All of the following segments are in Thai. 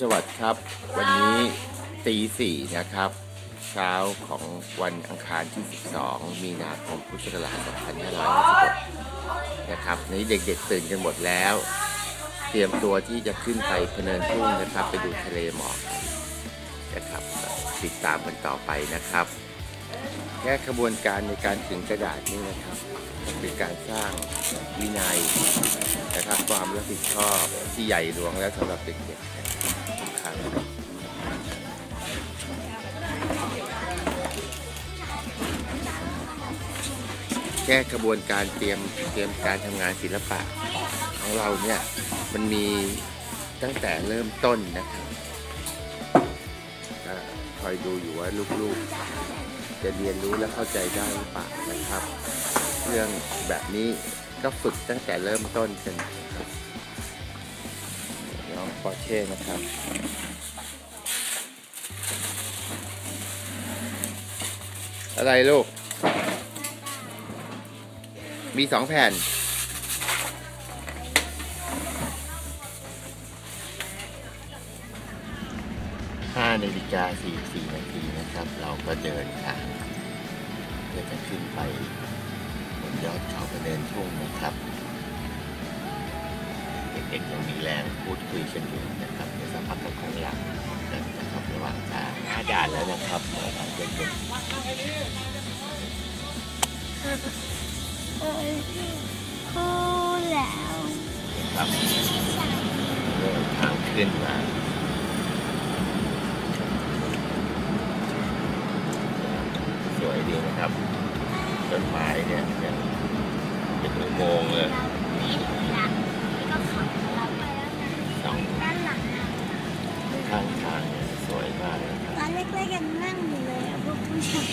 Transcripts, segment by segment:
สวัสดีครับ วันนี้ตีสี่นะครับ เช้าของวันอังคารที่ 12 มีนาคมพุทธศักราช2556นะครับนี้เด็กๆตื่นกันหมดแล้ว เตรียมตัวที่จะขึ้นไปพเนินทุ่งนะครับ ไปดูทะเลหมอกนะครับติดตามกันต่อไปนะครับแค่ขบวนการในการถึงกระดาษนี่นะครับเป็นการสร้างวินัยนะครับความรับผิดชอบที่ใหญ่หลวงแล้วสำหรับเด็กๆ ทุกครั้งแค่กระบวนการเตรียมเตรียมการทำงานศิลปะของเราเนี่ยมันมีตั้งแต่เริ่มต้นนะครับคอยดูอยู่ว่าลูกๆ จะเรียนรู้และเข้าใจได้หรือเปล่านะครับ เรื่องแบบนี้ก็ฝึกตั้งแต่เริ่มต้นกัน เช่นะครับ อะไรลูก มีสองแผ่น ห้านาฬิกาสี่สี่นาทีนะครับ เราก็เดินทางเพื่อจะขึ้นไปบนยอดเขากระเดินทุ่งนะครับ เด็กยังมีแรงพูดคุยกันอยู่นะครับในสภาพของของเรากันนะครับระหว่างทางหน้าด่านแล้วนะครับเด็กเออพูดแล้วครับเดินทางขึ้นมาสวยดีนะครับต้นไม้เนี่ยเป็นอุโมงค์เลย นี่ละก็ขับเราไปแล้วนะ สอง ด้านหลังนะ ข้างทางเนี่ยสวยมากเลยครับ ตอนเล็กๆยังนั่งอยู่เลยอะพวกผู้ชาย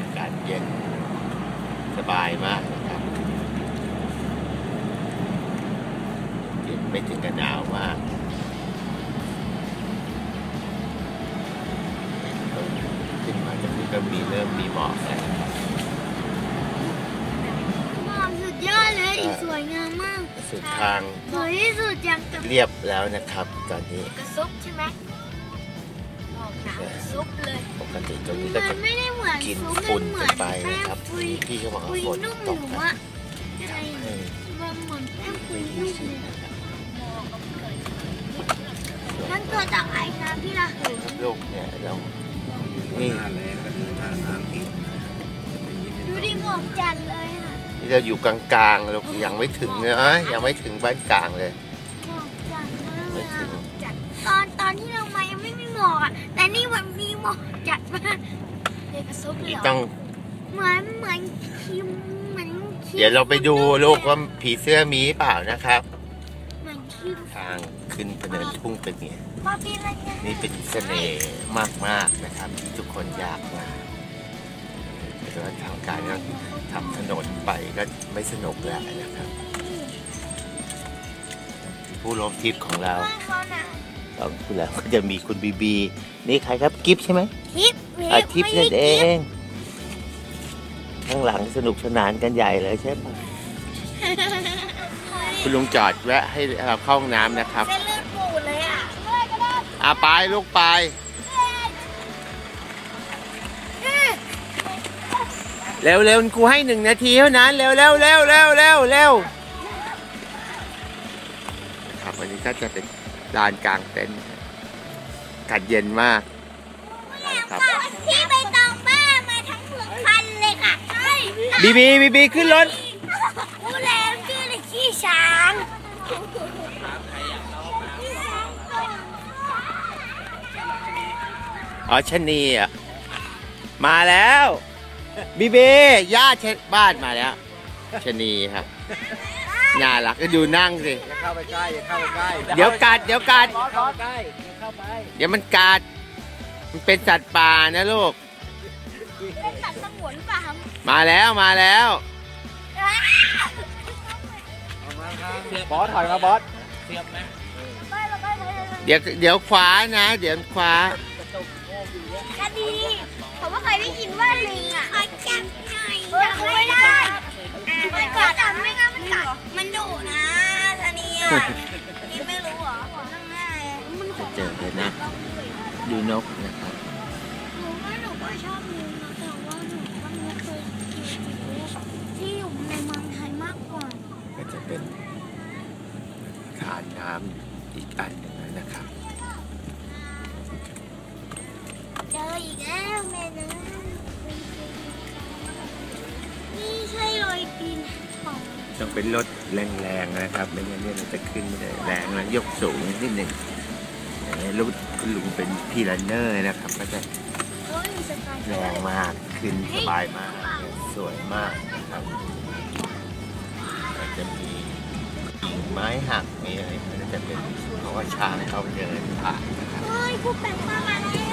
อากาศเย็นสบายมากนะครับเย็นไม่ถึงกับหนาวมากขึ้นมาจากนี้ก็มีเริ่มมีหมอกแล้วนะครับมองสุดยอดเลย สวยงามมากสุดทางสวยที่สุดยังกับเรียบแล้วนะครับ ตอนนี้กระซุบใช่ไหมม เลย ปกติตรงนี้ก็มัจะนไม่ได้เหมือนกินซุปฝุ่นเหมืกัอนนไปแป้นะงครับปุยพี่ก็บอกว่าปุยฝนนุ่มตหกนูนะอะอะไรให้มันเหมือนแป้งปุยดูนุ่มสิเลยนะครับมันเกิดจากไอ้น้ำที่เราเห็นลูกเนี่ยเรานี่ ดูดิหมอกจัดเลยค่ะนี่เราอยู่กลางๆเรายังไม่ถึงเลยเอ้ยยังไม่ถึงบ้านกลางเลย หมอกจัดมากเลไม่ยถึอะงจัดตอนตอนที่เรามายังไม่มีหมอกอะแต่นี่มัน มีหมอกจัดมากเด็กกระซุบเลยนี่เหรอต้องเหมือนเหมือนคิมเหมือนคิมเดี๋ยวเราไปดูลูกว่าผีเสื้อมีเปล่านะครับ เหมือนคิมทางขึ้นพะเนินทุ่งเป็นไงป้าพี่อะไรเนี่ยนี่เป็นเสน่ห์มากๆนะครับที่ทุกคนอยากมาแต่ว่าทางการก็ทำถนนไปก็ไม่สนุกแล้วนะครับ ผู้ร่วมทริปของเราบ้านเขาน่ะ เราคุณแล้วก็จะมีคุณบีบี นี่ใครครับกิฟใช่ไหมทิปอาทิตย์นั่นเอง ข้างหลังสนุกสนานกันใหญ่เลยใช่ปะคุณลุงจอดแวะให้เราเข้าห้องน้ำนะครับเส้นเลือดปูดเลยอะอะไปลูกไปเร็วเร็วกูให้หนึ่งนาทีเท่านั้นเร็วเร็วเร็วเร็วเร็วเร็วครับวันนี้ก็จะเป็น ลานกลางเต็นท์อากาศเย็นมากนะครับพี่ไปตองบ้ามาทั้งเมืองพันเลยค่ะใช่บีบีบีบีขึ้นรถผู้แรงชื่อเลยขี้ช้างอ๋อชะนีอะมาแล้วบีบีย่าเช็ดบ้านมาแล้วชะนีครับ น่ารักก็ดูนั่งสิ อย่าเข้าไปใกล้อย่าเข้าไปใกล้เดี๋ยวกัด เดี๋ยวกัดบอสบอสใกล้อย่าเข้าไปเดี๋ยวมันกัด มันเป็นสัตว์ป่านะลูก เป็นสัตว์สงวนป่ะครับมาแล้วมาแล้ว บอสถอยมาบอสไม่เราไม่ไม่ไม่เดี๋ยวเดี๋ยวคว้านะ เดี๋ยวคว้าคดีผมว่าเคยได้ยินว่าลิงอะขอจับหน่อยจับไม่ได้ มันกัดอะไม่งั้นมันกัดมันดุนะทนีอะนี่ไม่รู้เหรอนั่งง่ายมันจะเจอเลยนะดูนกนะครับหนูว่าหนูก็ชอบงูนะแต่ว่าหนูก็ไม่เคยกินที่อยู่ในเมืองไทยมากกว่าก็จะเป็นขานน้ำอีกอันหนึ่งนะครับ ต้องเป็นรถแรงๆนะครับ ไม่งั้นเนี่ยเราจะขึ้นไม่ได้แรงแล้วยกสูงนิดหนึ่งรถคุณลุงเป็นพี่รันเนอร์นะครับ ก็จะแรงมากขึ้นสบายมาก สวยมากนะครับจะมีไม้หักมีอะไรก็จะเป็นเพราะว่าช้างเขาเดินผ่านนะครับเฮ้ยกูแปลงมาแล้ว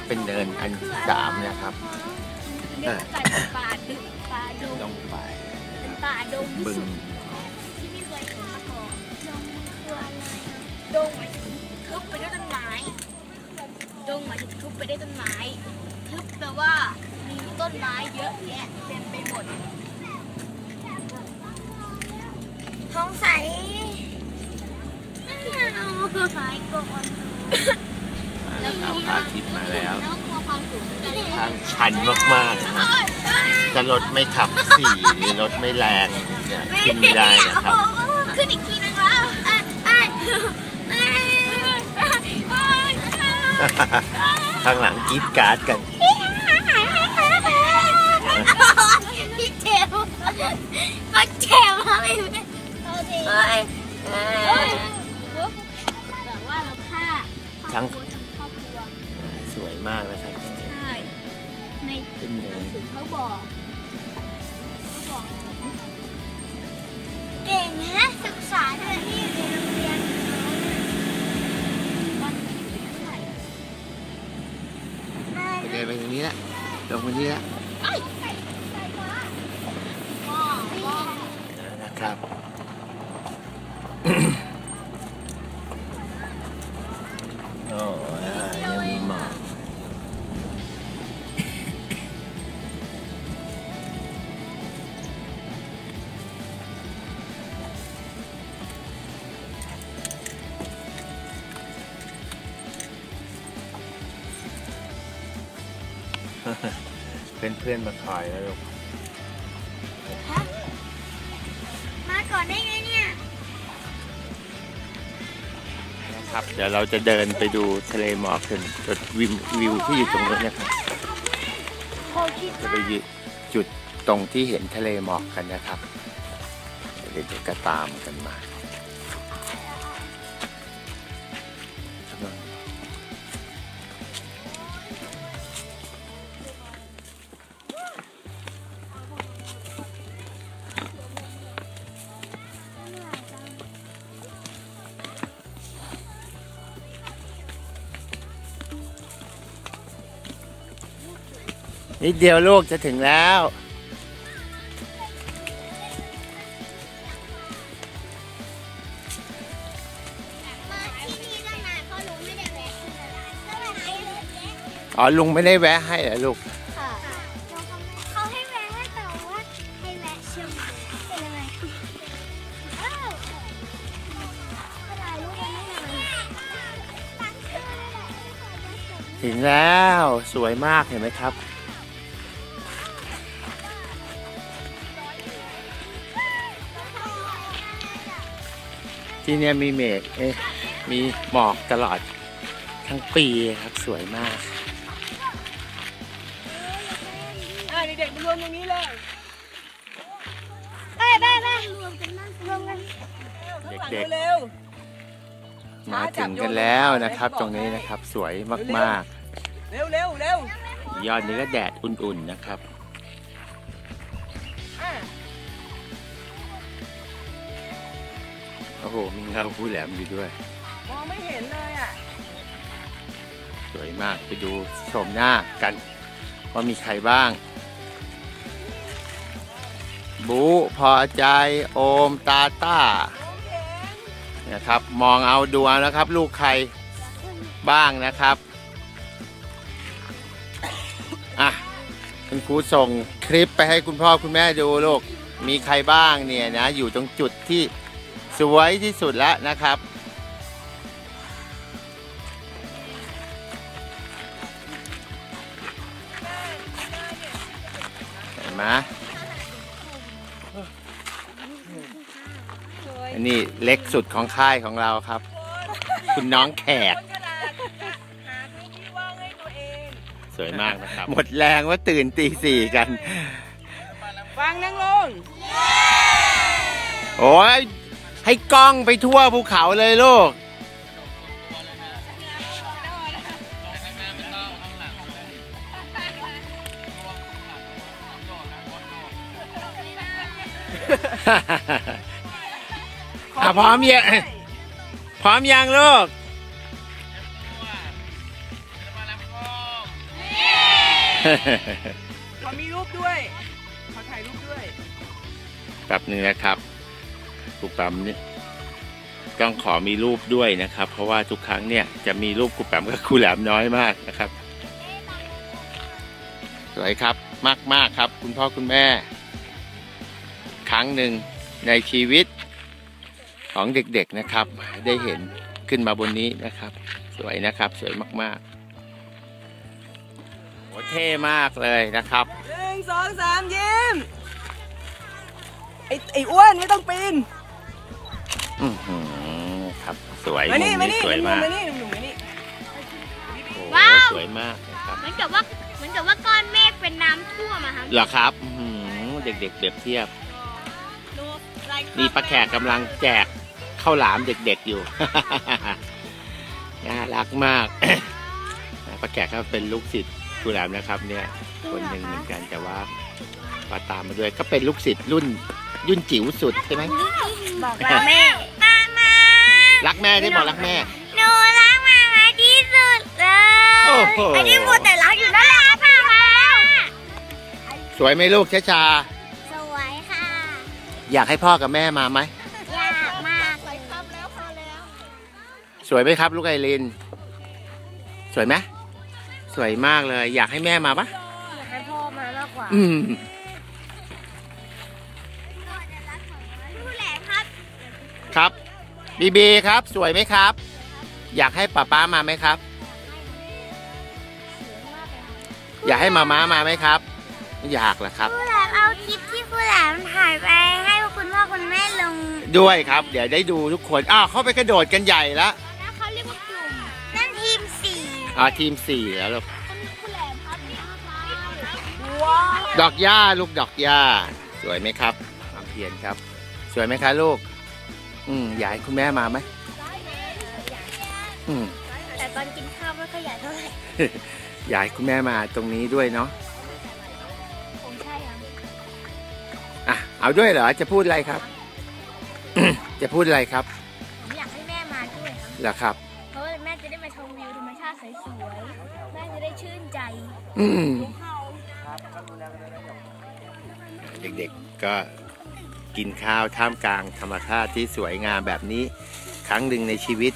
จะเป็นเดินอันที่สามนะครับเดินกัดป่าดึกป่าดงลงไปเป็นป่าดงที่บึงสุดที่ไม่เคยเห็นมาก่อนดงคืออะไรดงหมายถึงทึบไปด้วยต้นไม้ดงหมายถึงทึบไปด้วยต้นไม้ทึบแปลว่ามีต้นไม้เยอะแยะเต็มไปหมดท้องใสเอาหายก่อน ได้ทางชันมากๆนะครับจะรถไม่ขับสี่หรือรถไม่แรงเนี่ยขึ้นไม่ได้นะครับ ขึ้นอีกทีนึงแล้วอะอะอะข้างหลังกรีดการ์ดกันพี่เจมก็เจมมาไม่เฮ้ยแต่ว่าเราฆ่าครอบครัวทั้งครอบครัวสวยมากนะครับ ใช่ในขึ้นหเนินังนสือเขาบอกเขาบอก เก่งนะศึกษาด้วยที่อยู่ในโรงเรียนวันที่เท่าไหร่เดินไปตรงนี้ละลงไปนี้ละ เพื่อนเพื่อนๆมาคอยแล้วลูกมาก่อนได้ไงเนี่ยนะครับ เดี๋ยวเราจะเดินไปดูทะเลหมอกกันจุดวิววิวที่อยู่ตรงนี้นนะครับ โคคิดจะไปยึดจุดตรงที่เห็นทะเลหมอกกันนะครับ เดี๋ยวเด็กๆก็ตามกันมา นิดเดียวลูกจะถึงแล้ว มาที่นี่ตั้งนานเพราะลุงไม่ได้แวะที่ตลาดก็เลยให้เยอะแยะอ๋อลุงไม่ได้แวะให้เหรอลูก ค่ะเขาให้แวะให้แต่ว่าให้แวะเชื่อมเป็นยังไงอ้าวกระดาษลูกมันไม่นานถึงแล้วสวยมากเห็นไหมครับ ที่เนี่ยมีเมฆเอ๊ะมีหมอกตลอดทั้งปีครับสวยมากอะเด็กๆมารวมตรงนี้เลยไปไปไปรวมกันนั่งรวมกันเด็กเร็วๆมาถึงกันแล้วนะครับ ตรงนี้นะครับสวยมากๆ เร็วเร็วเร็วๆยอดนี้ก็แดดอุ่นๆนะครับ โอ้โห มีเงาผู้แหลมอยู่ด้วย มองไม่เห็นเลยอะ สวยมาก ไปดูชมหน้ากัน ว่ามีใครบ้าง บูพอใจ โอม ตาต้า นะครับ มองเอาดูเอานะครับ ลูกใครบ้างนะครับ อะ คุณครูส่งคลิปไปให้คุณพ่อคุณแม่ดูลูก มีใครบ้างเนี่ยนะ อยู่ตรงจุดที่ สวยที่สุดแล้วนะครับ เห็นไหมอันนี้เล็กสุดของค่ายของเราครับ คุณน้องแขกขนาดหาพื้นที่ว่างให้ตัวเองสวยมากนะครับ หมดแรงว่าตื่นตีสี่กัน ฟังนั่งลง โอ้ย ให้กล้องไปทั่วภูเขาเลยลูก อะพร้อมยังพร้อมยังลูกขอมีรูปด้วยขอถ่ายรูปด้วย แป๊บหนึ่งนะครับ ครูแปมเนี่ยต้องขอมีรูปด้วยนะครับ เพราะว่าทุกครั้งเนี่ยจะมีรูปครูแปมกับครูแหลมน้อยมากนะครับ สวยครับมากมากครับ คุณพ่อคุณแม่ ครั้งหนึ่งในชีวิตของเด็กๆนะครับ ได้เห็นขึ้นมาบนนี้นะครับ สวยนะครับ สวยมากๆโหเท่มากเลยนะครับหนึ่งสองสามยิ้มไอ้ไอ้อ้วนไม่ต้องปีน อือหือครับสวยมานี่มุมานี่สวยหนุ่มามกๆมานี่หนุ่มๆมานี่โอ้โหว้าว สวยมากนะครับเหมือนกับว่าเหมือนกับว่าก้อนเมฆเป็นน้ำท่วมอะครับเหรอครับอื้อหือเด็กๆเปรียบเทียบนี่ป้าแขกกำลังแจกข้าวหลามเด็กๆอยู่ น่ารักมาก ป้าแขกก็เป็นลูกศิษย์ครูแหลมนะครับ เนี่ย คนหนึ่งเหมือนกันแต่ว่าป้าตามมาด้วยก็เป็นลูกศิษย์รุ่น รุ่นจิ๋วสุดใช่ไหมบอกว่าแม่มามารักแม่ได้บอกรักแม่ หนูรักมามาที่สุดเลยโอ้โหไอ้ที่พูดแต่รักอยู่นั่นแหละมามาสวยไหมลูกชชา สวยค่ะ อยากให้พ่อกับแม่มาไหมยากมากเลยครับแล้วพอแล้วสวยไหมครับ ลูกไอริน สวยไหมสวยมากเลย อยากให้แม่มาปะอยากให้พ่อมามากกว่า อืม ครับบีบีครับสวยไหมครับ อยากให้ป้าป้ามาไหมครับ อยากให้มาม้ามาไหมครับไม่อยากเหรอครับ ผู้แหลมเอาคลิปที่ผู้แหลมถ่ายไปให้คุณพ่อคุณแม่ลงด้วยครับ เดี๋ยวได้ดูทุกคนอ้าวเข้าไปกระโดดกันใหญ่แล้วนะเขาเรียกว่ากลุ่มนั่นทีมสี่อ่าทีมสี่แล้วลูกผู้แหลมครับนี่ครับว้าวดอกหญ้าลูกดอกหญ้า สวยไหมครับความเพียรครับ สวยไหมคะลูก อืมอยากให้คุณแม่มาไหมอืมแต่ตอนกินข้าวไม่ค่อยอยากเท่าไหร่อยากให้คุณแม่มาตรงนี้ด้วยเนาะผมใช่ครับอะเอาด้วยเหรอจะพูดอะไรครับ จะพูดอะไรครับผมอยากให้แม่มาด้วยครับเหรอครับ เพราะว่าแม่จะได้มาชมวิวธรรมชาติสวยๆแม่จะได้ชื่นใจอืมเด็กๆก็ กินข้าวท่ามกลางธรรมชาติที่สวยงามแบบนี้ครั้งหนึ่งในชีวิต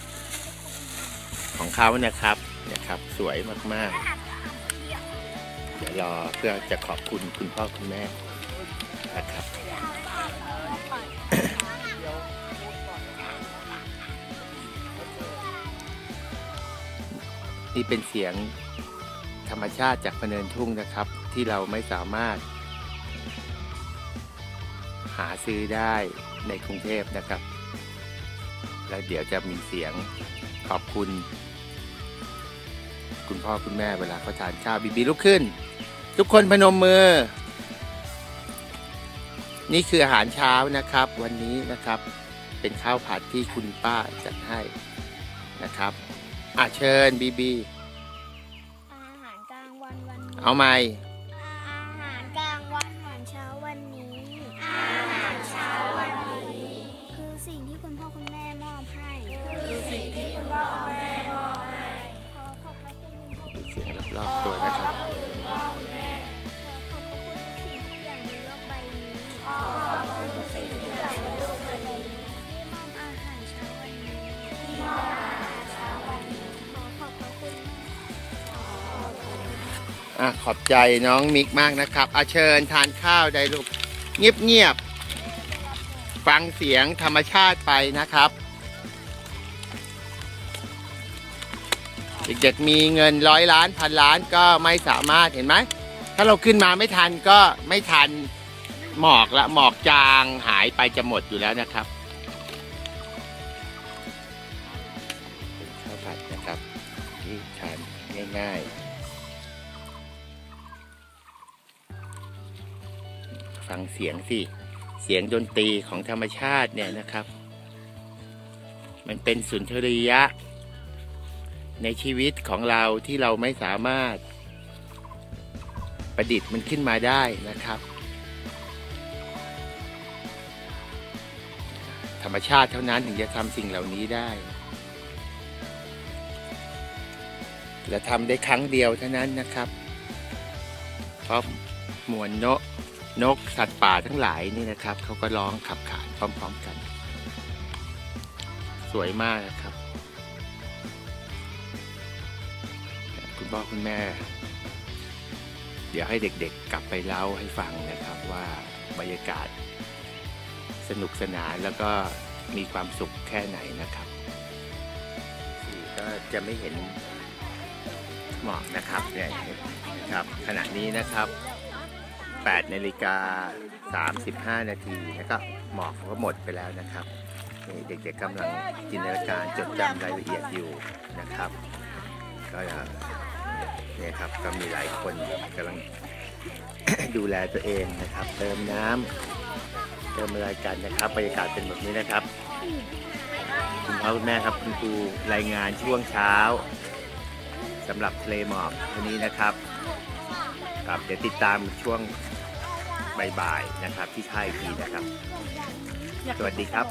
ของเขานะครับนะครับ สวยมากๆ เดี๋ยวรอเพื่อจะขอบคุณคุณพ่อคุณแม่นะครับนี่เป็นเสียงธรรมชาติจากพเนินทุ่งนะครับ ที่เราไม่สามารถ หาซื้อได้ในกรุงเทพนะครับ แล้วเดี๋ยวจะมีเสียงขอบคุณ คุณพ่อคุณแม่เวลาเขาทานข้าวบีบีลุกขึ้น ทุกคนพนมมือ นี่คืออาหารเช้านะครับ วันนี้นะครับ เป็นข้าวผัดที่คุณป้าจัดให้นะครับอะเชิญบีบีอาหารกลางวันวันนี้เอาไหม อบอาหารเช้าวันนี้ขอขอบพระคุณมากออะขอบใจน้องมิกมากนะครับอาเชิญทานข้าวได้ลูกเงียบๆฟังเสียงธรรมชาติไปนะครับ เด็กๆมีเงินร้อยล้านพันล้านก็ไม่สามารถเห็นไหม ถ้าเราขึ้นมาไม่ทันก็ไม่ทันหมอกละหมอกจางหายไปจะหมดอยู่แล้วนะครับข้าวผัดนะครับที่ทานง่ายๆ ฟังเสียงสิ เสียงดนตรีของธรรมชาติเนี่ยนะครับ มันเป็นสุนทรียะ ในชีวิตของเราที่เราไม่สามารถ ประดิษฐ์มันขึ้นมาได้นะครับ ธรรมชาติเท่านั้นถึงจะทำสิ่งเหล่านี้ได้และทำได้ครั้งเดียวเท่านั้นนะครับเพราะมวลนก นกสัตว์ป่าทั้งหลายนี่นะครับเขาก็ร้องขับขานพร้อม ๆกัน สวยมากนะครับ คุณพ่อคุณแม่ เดี๋ยวให้เด็กๆกลับไปเล่าให้ฟังนะครับว่าบรรยากาศ สนุกสนานแล้วก็มีความสุขแค่ไหนนะครับสี่ก็จะไม่เห็นหมอกนะครับเนี่ยนะครับขณะนี้นะครับ 8นาฬิกา35 นาทีแล้วก็หมอกก็หมดไปแล้วนะครับเด็กๆกำลังจินตนาการจดจำรายละเอียดอยู่นะครับ ก็เนี่ยครับก็มีหลายคนกำลังดูแลตัวเองนะครับ เติมน้ำเติมอะไรกันนะครับบรรยากาศเป็นแบบนี้นะครับคุณพ่อคุณแม่ครับคุณครูรายงานช่วงเช้าสำหรับทะเลหมอกวันนี้นะครับ ครับเดี๋ยวติดตามช่วงบ่ายๆนะครับที่ค่ายอีกทีนะครับ สวัสดีครับ